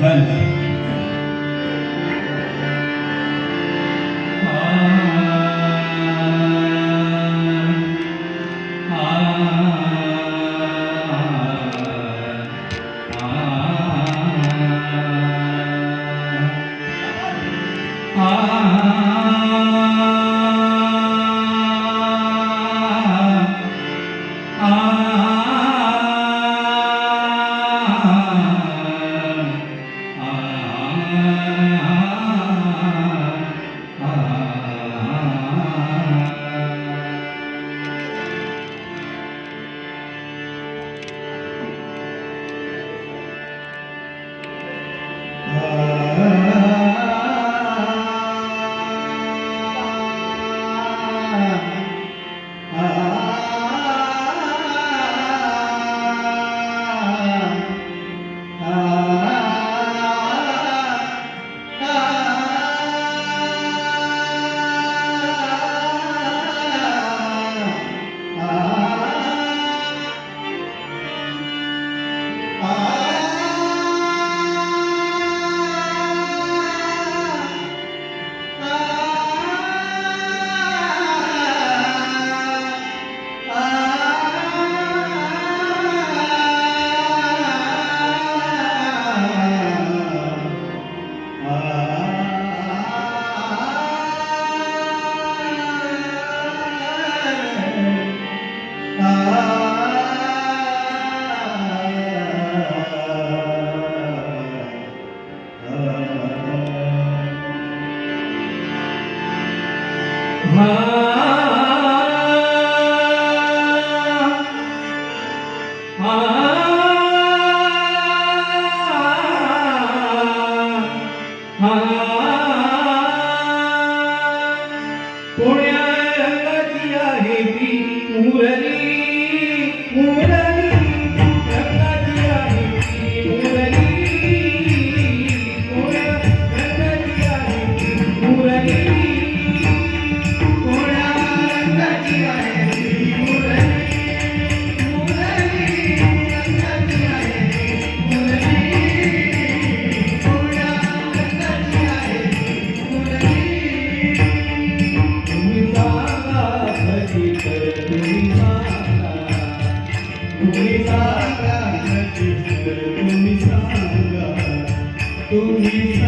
London. Amen. तुम्ही सांगा तुम्ही सांगा तुम्ही